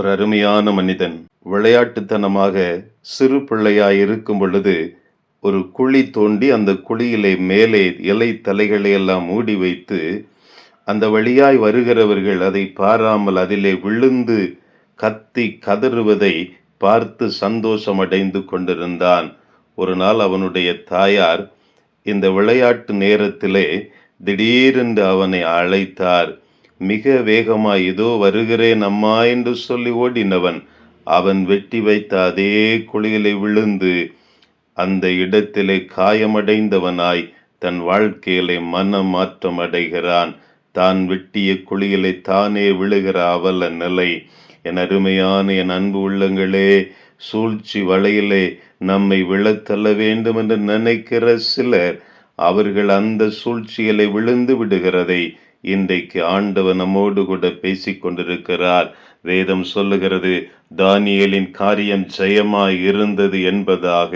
ஒரு அருமையான மனிதன். விளையாட்டுத்தனமாக சிறு பிள்ளையாய் இருக்கும் பொழுது ஒரு குழி தோண்டி அந்த குழியிலே மேலே இலை தலைகளை எல்லாம் மூடி வைத்து அந்த வழியாய் வருகிறவர்கள் அதை பாராமல் அதிலே விழுந்து கத்தி கதறுவதை பார்த்து சந்தோஷமடைந்து கொண்டிருந்தான். ஒரு நாள் அவனுடைய தாயார் இந்த விளையாட்டு நேரத்திலே திடீரென்று அவனை அழைத்தார். மிக வேகமாய் இதோ வருகிறேன் அம்மா என்று சொல்லி ஓடினவன் அவன் வெட்டி வைத்த அதே குழியிலே விழுந்து அந்த இடத்திலே காயமடைந்தவனாய் தன் வாழ்க்கையிலே மன மாற்றம் அடைகிறான். தான் வெட்டிய குழியிலே தானே விழுகிற அவல நிலை. என் அருமையான என் அன்பு உள்ளங்களே சூழ்ச்சி வலையிலே நம்மை விழத்தள்ள வேண்டும் என்று நினைக்கிற சிலர் அவர்கள் அந்த சூழ்ச்சிகளை விழுந்து விடுகிறதை இன்றைக்கு ஆண்டவர் நம்மோடு கூட பேசிக் கொண்டிருக்கிறார் வேதம் சொல்லுகிறது தானியலின் காரியம் ஜெயமாய் இருந்தது என்பதாக.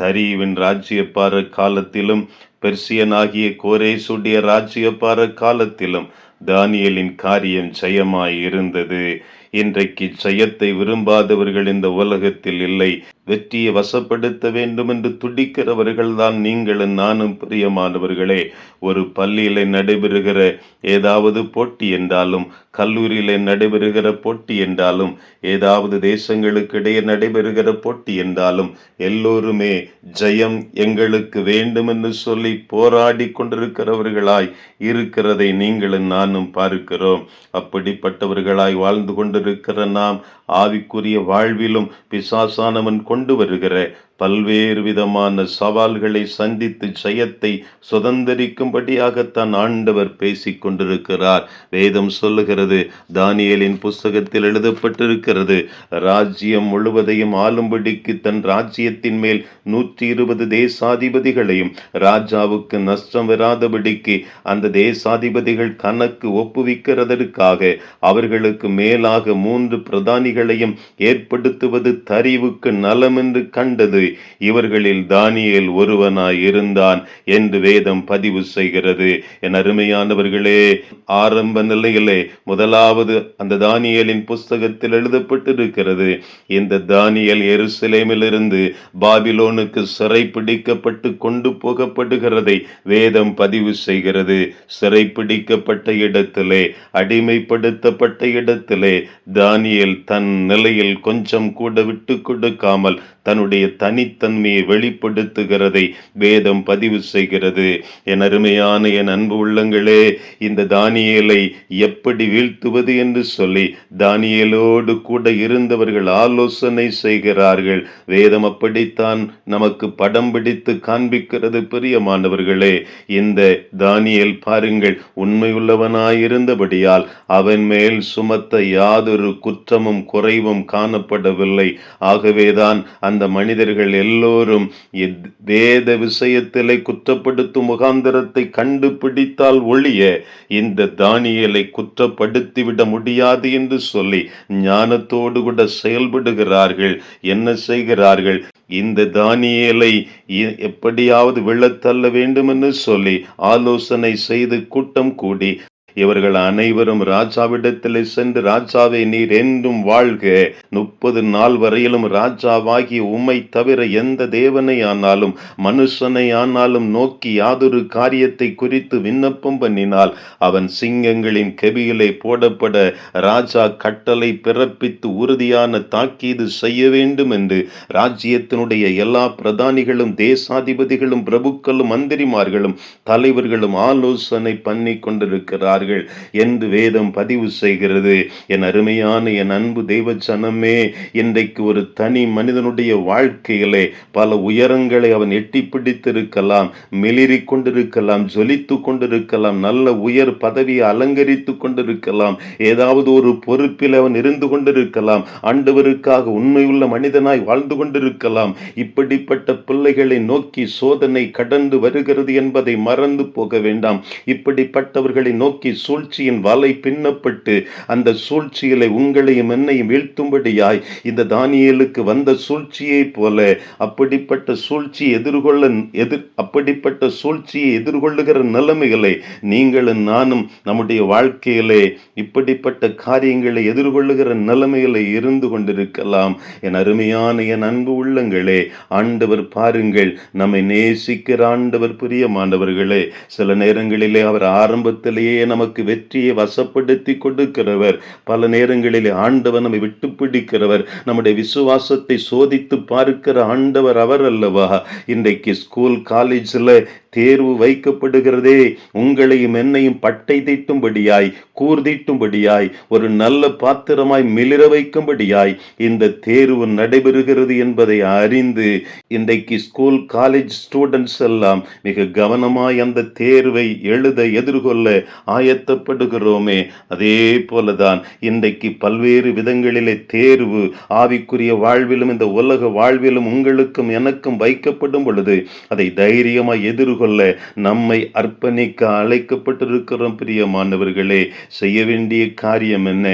தரியுவின் ராஜ்யப்பார காலத்திலும் பெர்சியனாகிய கோரேசுடைய ராஜ்யப்பார காலத்திலும் தானியலின் காரியம் ஜெயமாய் இருந்தது. இன்றைக்கு ஜெயத்தை விரும்பாதவர்கள் இந்த உலகத்தில் இல்லை. வெற்றியை வசப்படுத்த வேண்டும் என்று துடிக்கிறவர்கள் தான் நீங்களும் நானும் பிரியமானவர்களே. ஒரு பள்ளியிலே நடைபெறுகிற ஏதாவது போட்டி என்றாலும் கல்லூரியிலே நடைபெறுகிற போட்டி என்றாலும் ஏதாவது தேசங்களுக்கு இடையே நடைபெறுகிற போட்டி என்றாலும் எல்லோருமே ஜெயம் எங்களுக்கு வேண்டும் என்று சொல்லி போராடி கொண்டிருக்கிறவர்களாய் இருக்கிறதை நீங்களும் நானும் பார்க்கிறோம். அப்படிப்பட்டவர்களாய் வாழ்ந்து கொண்டிருக்கிற நாம் ஆவிக்குரிய வாழ்விலும் பிசாசானவன் கொண்டு கொண்டு வருகிற பல்வேறு விதமான சவால்களை சந்தித்து ஜெயத்தை சுதந்திரிக்கும்படியாகத்தான் ஆண்டவர் பேசிக் கொண்டிருக்கிறார். வேதம் சொல்லுகிறது தானியலின் புஸ்தகத்தில் எழுதப்பட்டிருக்கிறது ராஜ்யம் முழுவதையும் ஆளும்படிக்கு தன் ராஜ்யத்தின் மேல் நூற்றி இருபது தேசாதிபதிகளையும் ராஜாவுக்கு நஷ்டம் வராதபடிக்கு அந்த தேசாதிபதிகள் கணக்கு ஒப்புவிக்கிறதற்காக அவர்களுக்கு மேலாக மூன்று பிரதானிகளையும் ஏற்படுத்துவது தரிவுக்கு நலம் என்று கண்டது. இவர்களில் தானியல் ஒருவனாய் இருந்தான் என்று வேதம் பதிவு செய்கிறது. என் அருமையானவர்களே ஆரம்ப நிலையிலே முதலாவது அந்த தானியலின் புஸ்தகத்தில் எழுதப்பட்டிருக்கிறது. இந்த தானியல் எருசலேமிலிருந்து பாபிலோனுக்கு சிறை பிடிக்கப்பட்டு கொண்டு போகப்படுகிறதை வேதம் பதிவு செய்கிறது. சிறை பிடிக்கப்பட்ட இடத்திலே அடிமைப்படுத்தப்பட்ட இடத்திலே தானியல் தன் நிலையில் கொஞ்சம் கூட விட்டு கொடுக்காமல் தன்னுடைய தனித்தன்மையை வெளிப்படுத்துகிறதை வேதம் பதிவு செய்கிறது. என் அருமையான என் அன்பு உள்ளங்களே இந்த தானியலை எப்படி வீழ்த்துவது என்று சொல்லி தானியலோடு கூட இருந்தவர்கள் ஆலோசனை செய்கிறார்கள். வேதம் அப்படித்தான் நமக்கு படம் பிடித்து காண்பிக்கிறது பிரியமானவர்களே. இந்த தானியல் பாருங்கள் உண்மையுள்ளவனாயிருந்தபடியால் அவன் மேல் சுமத்த யாதொரு குற்றமும் குறைவும் காணப்படவில்லை. ஆகவேதான் அந்த மனிதர்கள் எல்லோரும் வேத விஷயத்திலே குற்றப்படுத்தும் முகாந்திரத்தை கண்டுபிடித்தால் ஒழிய இந்த தானியலை குற்றப்படுத்திவிட முடியாது என்று சொல்லி ஞானத்தோடு கூட செயல்படுகிறார்கள். என்ன செய்கிறார்கள்? இந்த தானியலை எப்படியாவது விழத்தள்ள வேண்டும் என்று சொல்லி ஆலோசனை செய்து கூட்டம் கூடி இவர்கள் அனைவரும் ராஜாவிடத்தில் சென்று ராஜாவை நீர் என்றும் வாழ்க. முப்பது நாள் வரையிலும் ராஜாவாகி உம்மை தவிர எந்த தேவனை ஆனாலும் மனுஷனை ஆனாலும் நோக்கி யாதொரு காரியத்தை குறித்து விண்ணப்பம் பண்ணினால் அவன் சிங்கங்களின் கெபியிலே போடப்பட ராஜா கட்டளை பிறப்பித்து உறுதியான தாக்கீது செய்ய வேண்டும் என்று ராஜ்யத்தினுடைய எல்லா பிரதானிகளும் தேசாதிபதிகளும் பிரபுக்களும் மந்திரிமார்களும் தலைவர்களும் ஆலோசனை பண்ணி கொண்டிருக்கிறார்கள். என்று வேதம் பதிவு செய்கிறது. என் அருமையான என் அன்பு தெய்வ ஜனமே இன்றைக்கு ஒரு தனி மனிதனுடைய வாழ்க்கையிலே பல உயரங்களை அவன் எட்டி பிடித்திருக்கலாம் மெளிரி கொண்டிருக்கலாம் ஜொலித்து கொண்டிருக்கலாம் நல்ல உயர் பதவியை அலங்கரித்து கொண்டிருக்கலாம் ஏதாவது ஒரு பொறுப்பில் அவன் இருந்து கொண்டிருக்கலாம் ஆண்டவருக்காக உண்மையுள்ள மனிதனாய் வாழ்ந்து கொண்டிருக்கலாம் இப்படிப்பட்ட பிள்ளைகளை நோக்கி சோதனை கடந்து வருகிறது என்பதை மறந்து போக வேண்டாம். இப்படிப்பட்டவர்களை நோக்கி சூழ்ச்சியின் வலை பின்னப்பட்டு அந்த சூழ்ச்சிகளை உங்களையும் என்னையும் வீழ்த்தும்படியாய் இந்த தானியலுக்கு வந்த சூழ்ச்சியைப் போல அப்படிப்பட்ட சூழ்ச்சி எதிர்கொள்ள எதிர் அப்படிப்பட்ட சூழ்ச்சியை எதிர்கொள்ளுகிற நிலைமைகளை நீங்களும் நானும் நம்முடைய வாழ்க்கையிலே இப்படிப்பட்ட காரியங்களை எதிர்கொள்ளுகிற நிலைமைகளை இருந்து கொண்டிருக்கலாம். என் அருமையான என் அன்பு உள்ளங்களே ஆண்டவர் பாருங்கள் நம்மை நேசிக்கிற ஆண்டவர் பிரியமானவர்களே சில நேரங்களிலே அவர் ஆரம்பத்திலேயே நமக்கு வெற்றியை வசப்படுத்தி கொடுக்கிறவர். பல நேரங்களிலே ஆண்டவர் நம்மை விட்டு பிடிக்கிறவர். நம்முடைய விசுவாசத்தை சோதித்து பார்க்கிற ஆண்டவர் அவர் அல்லவா? இன்றைக்கு ஸ்கூல் காலேஜில் தேர்வு வைக்கப்படுகிறதே. உங்களையும் என்னையும் பட்டை தீட்டும்படியாய் கூர்தீட்டும்படியாய் ஒரு நல்ல பாத்திரமாய் மிளிர வைக்கும்படியாய் இந்த தேர்வு நடைபெறுகிறது என்பதை அறிந்து இன்றைக்கு ஸ்கூல் காலேஜ் ஸ்டூடெண்ட்ஸ் எல்லாம் மிக கவனமாய் அந்த தேர்வை எழுத எதிர்கொள்ள ஆயத்தப்படுகிறோமே. அதே போலதான் இன்றைக்கு பல்வேறு விதங்களிலே தேர்வு ஆவிக்குரிய வாழ்விலும் இந்த உலக வாழ்விலும் உங்களுக்கும் எனக்கும் வைக்கப்படும் பொழுது அதை தைரியமாய் எதிர்கொள்ள நம்மை அர்ப்பணிக்க அழைக்கப்பட்டிருக்கிறோம் பிரியமானவர்களே. செய்ய வேண்டிய காரியம் என்ன?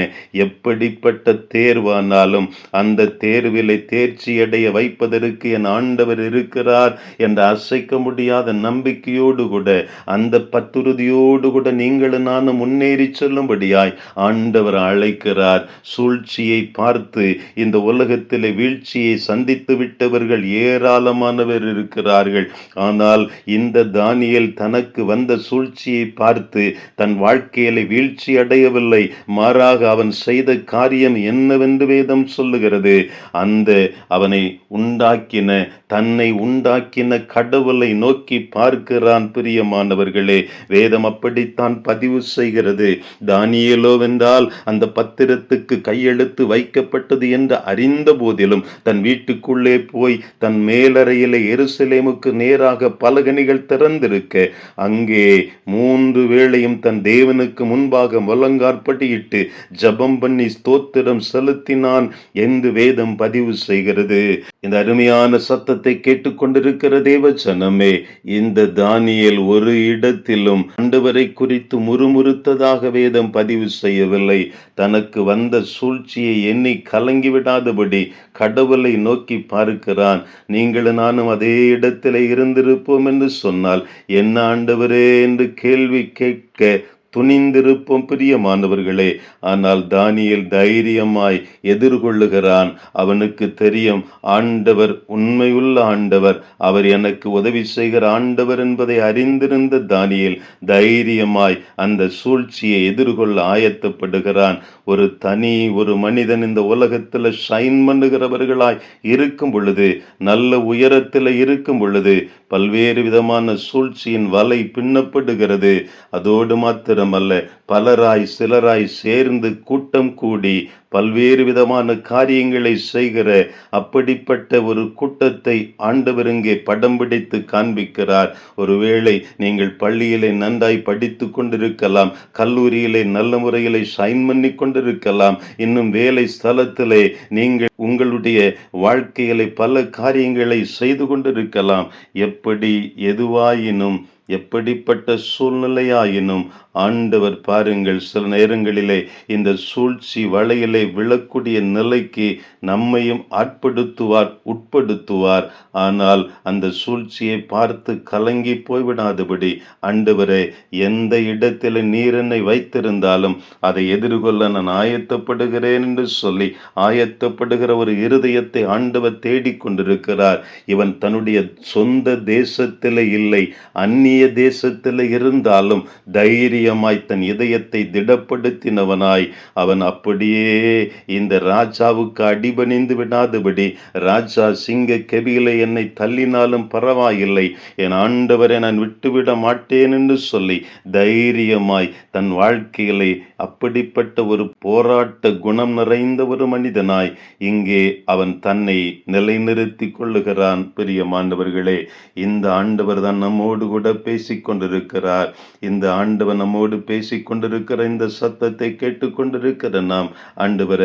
எப்படிப்பட்ட தேர்வானாலும் அந்த தேர்விலை தேர்ச்சி அடைய வைப்பதற்கு என் ஆண்டவர் இருக்கிறார் என்ற அசைக்க முடியாத நம்பிக்கையோடு கூட அந்த பத்துறுதியோடு கூட நீங்களும் நானும் முன்னேறி செல்லும்படியாய் ஆண்டவர் அழைக்கிறார். சூழ்ச்சியை பார்த்து இந்த உலகத்திலே வீழ்ச்சியை சந்தித்து விட்டவர்கள் ஏராளமானவர் இருக்கிறார்கள். ஆனால் இந்த தானியேல் தனக்கு வந்த சூழ்ச்சியை பார்த்து தன் வாழ்க்கையில வீழ்ச்சி அடையவில்லை. மாறாக அவன் செய்த காரியம் என்னவென்று வேதம் சொல்லுகிறது. அந்த அவனை உண்டாக்கின தன்னை உண்டாக்கின கடவுளை நோக்கி பார்க்கிறான் பிரியமானவர்களே வேதம் அப்படித்தான் பதிவு செய்கிறது. தானியலோவென்றால் அந்த பத்திரத்துக்கு கையெழுத்து வைக்கப்பட்டது என்று அறிந்த போதிலும் தன் வீட்டுக்குள்ளே போய் தன் மேலறையிலே எருசலேமுக்கு நேராக பலகணிகள் திறந்திருக்க. அங்கே மூன்று வேளையும் தன் தேவனுக்கு முன்பாக முழங்காற்பட்டியிட்டு ஜபம் பண்ணி ஸ்தோத்திரம் செலுத்தினான் என்று வேதம் பதிவு செய்கிறது. இந்த அருமையான சத்தத்தை கேட்டுக்கொண்டிருக்கிற தேவ ஜனமே இந்த தானியல் ஒரு இடத்திலும் ஆண்டவரை குறித்து முறுமுறுத்ததாக வேதம் பதிவு செய்யவில்லை. தனக்கு வந்த சூழ்ச்சியை எண்ணி கலங்கி விடாதபடி கடவுளை நோக்கி பார்க்கிறான். நீங்களும் நானும் அதே இடத்திலே இருந்திருப்போம் என்று சொன்னால் என்ன ஆண்டவரே என்று கேள்வி கேட்க துணிந்திருப்போம் பிரியமானவர்களே. ஆனால் தானியல் தைரியமாய் எதிர்கொள்ளுகிறான். அவனுக்கு தெரியும் ஆண்டவர் உண்மையுள்ள ஆண்டவர். அவர் எனக்கு உதவி செய்கிற ஆண்டவர் என்பதை அறிந்திருந்த தானியல் தைரியமாய் அந்த சூழ்ச்சியை எதிர்கொள்ள ஆயத்தப்படுகிறான். ஒரு தனி ஒரு மனிதன் இந்த உலகத்தில் ஷைன் பண்ணுகிறவர்களாய் இருக்கும் பொழுது நல்ல உயரத்தில் இருக்கும் பொழுது பல்வேறு விதமான சூழ்ச்சியின் வலை பின்னப்படுகிறது. அதோடு மாத்திரமல்ல பலராய் சிலராய் சேர்ந்து கூட்டம் கூடி பல்வேறு விதமான காரியங்களை செய்கிற அப்படிப்பட்ட ஒரு கூட்டத்தை ஆண்டவர் இங்கே படம் பிடித்து காண்பிக்கிறார். ஒருவேளை நீங்கள் பள்ளியிலே நன்றாய் படித்து கொண்டிருக்கலாம் கல்லூரியிலே நல்ல முறையிலே சைன் பண்ணி கொண்டிருக்கலாம் இன்னும் வேலை ஸ்தலத்திலே நீங்கள் உங்களுடைய வாழ்க்கையிலே பல காரியங்களை செய்து கொண்டிருக்கலாம். எப்படி எதுவாயினும் எப்படிப்பட்ட சூழ்நிலையாயினும் ஆண்டவர் பாருங்கள் சில நேரங்களிலே இந்த சூழ்ச்சி வலையிலே விழக்கூடிய நிலைக்கு நம்மையும் ஆட்படுத்துவார் உட்படுத்துவார். ஆனால் அந்த சூழ்ச்சியை பார்த்து கலங்கி போய்விடாதபடி ஆண்டவரே எந்த இடத்தில் நீர் என்னை வைத்திருந்தாலும் அதை எதிர்கொள்ள நான் ஆயத்தப்படுகிறேன் என்று சொல்லி ஆயத்தப்படுகிற ஒரு இருதயத்தை ஆண்டவர் தேடிக்கொண்டிருக்கிறார். இவன் தன்னுடைய சொந்த தேசத்தில் இல்லை அந்நிய தேசத்தில் இருந்தாலும் தைரியமாய் தன் இதயத்தை திடப்படுத்தினவனாய். அவன் அப்படியே இந்த ராஜாவுக்கு அடிபணிந்து விடாதபடி ராஜா சிங்க கெபியிலே என்னை தள்ளினாலும் பரவாயில்லை. என் ஆண்டவரை நான் விட்டுவிட மாட்டேன் என்று சொல்லி தைரியமாய் தன் வாழ்க்கையிலே அப்படிப்பட்ட ஒரு போராட்ட குணம் நிறைந்த ஒரு மனிதனாய் இங்கே அவன் தன்னை நிலைநிறுத்தி கொள்ளுகிறான். பிரியமானவர்களே இந்த ஆண்டவர் தான் நம்மோடு கூட பேசிக்கொண்டிருக்கிறார். இந்த ஆண்டவர் நம்மோடு பேசிக்கொண்டிருக்கிற கொண்டிருக்கிற இந்த சத்தத்தை கேட்டுக்கொண்டிருக்கிற நாம் ஆண்டவர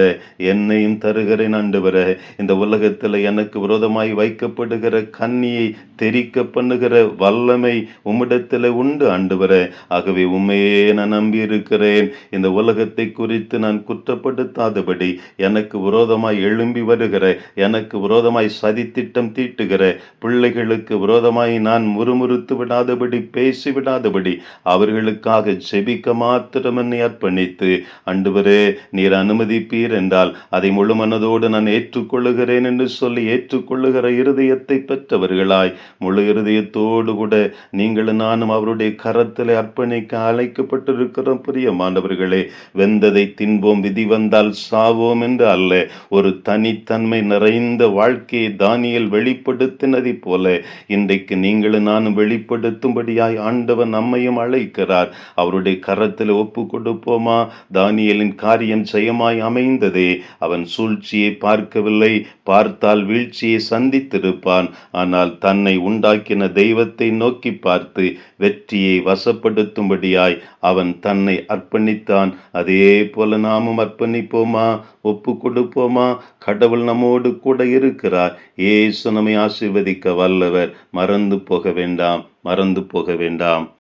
என்னையும் தருகிறேன் ஆண்டவர. இந்த உலகத்தில் எனக்கு விரோதமாய் வைக்கப்படுகிற கண்ணியை தெரிக்க பண்ணுகிற வல்லமை உம்மிடத்தில் உண்டு ஆண்டவர. ஆகவே உண்மையே நான் நம்பி இருக்கிறேன் இந்த உலகத்தை குறித்து நான் குற்றப்படுத்தாதபடி எனக்கு விரோதமாய் எழும்பி வருகிற எனக்கு விரோதமாய் சதித்திட்டம் தீட்டுகிற பிள்ளைகளுக்கு விரோதமாய் நான் முறுமுறுத்து விடாதபடி பேசி பேசிவிடாதபடி அவர்களுக்காக ஜெபிக்க மாத்திரம் என்னை அர்ப்பணித்து அண்டுவரே நீர் அனுமதிப்பீர் என்றால் அதை முழு மனதோடு நான் ஏற்றுக்கொள்ளுகிறேன் என்று சொல்லி ஏற்றுக்கொள்ளுகிற இருதயத்தை பெற்றவர்களாய் முழு இருதயத்தோடு கூட நீங்களும் நானும் அவருடைய கரத்தில் அர்ப்பணிக்க அழைக்கப்பட்டிருக்கிறோம். பிரியமானவர்களே வெந்ததை தின்போம் விதி வந்தால் சாவோம் என்று அல்ல ஒரு தனித்தன்மை நிறைந்த வாழ்க்கையை தானியல் வெளிப்படுத்தினதை போல இன்றைக்கு நீங்களும் நானும் வெளிப்படுத்தும் செய்யும்படியாய் ஆண்டவன் நம்மையும் அழைக்கிறார். அவருடைய கரத்தில் ஒப்பு கொடுப்போமா தானியலின் காரியம் செய்யமாய் அமைந்ததே. அவன் சூழ்ச்சியை பார்க்கவில்லை. பார்த்தால் வீழ்ச்சியை சந்தித்திருப்பான். ஆனால் தன்னை உண்டாக்கின தெய்வத்தை நோக்கி பார்த்து வெற்றியை வசப்படுத்தும்படியாய் அவன் தன்னை அர்ப்பணித்தான். அதே போல நாமும் அர்ப்பணிப்போமா? ஒப்பு கொடுப்போமா கடவுள் நம்மோடு கூட இருக்கிறார். ஏசு நம்மை ஆசீர்வதிக்க வல்லவர். மறந்து போக வேண்டாம். மறந்து போக வேண்டாம்.